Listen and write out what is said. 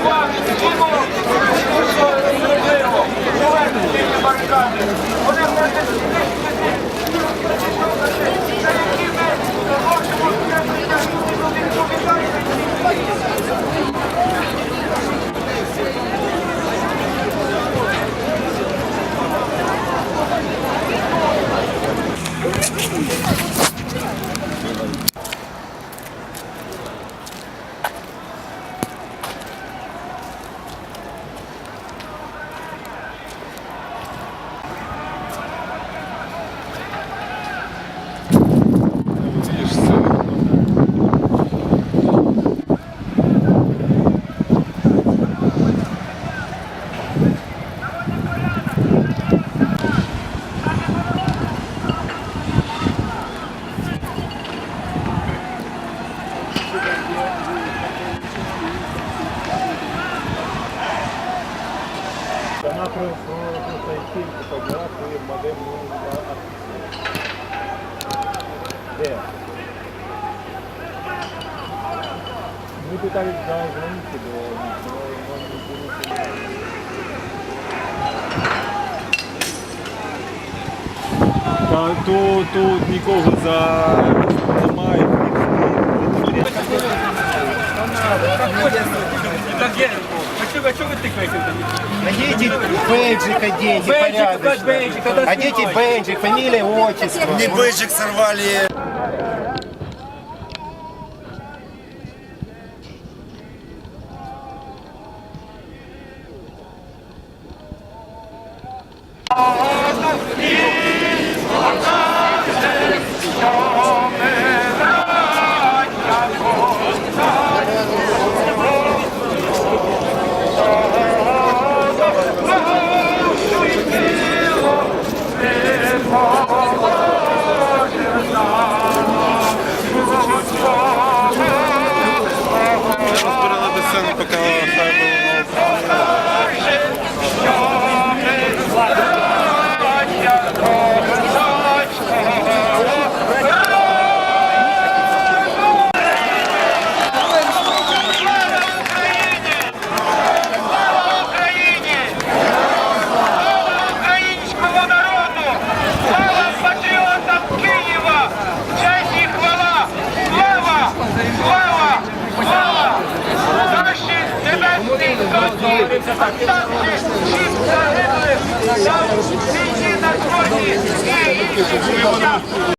увагу, скинув, що зробило. Давайте тільки барикади. подняла свою модемную Где? Мы пытались дозвониться до них, но он не получилось. Та тут, тут нікого за немає. Найдите бейджика деньги, порядочно. Найдите бейджик, фамилия, отчество. Не бейджик сорвали. Розбирали сотні! Останні всіх загиблих! Там війні на сході і інших життя!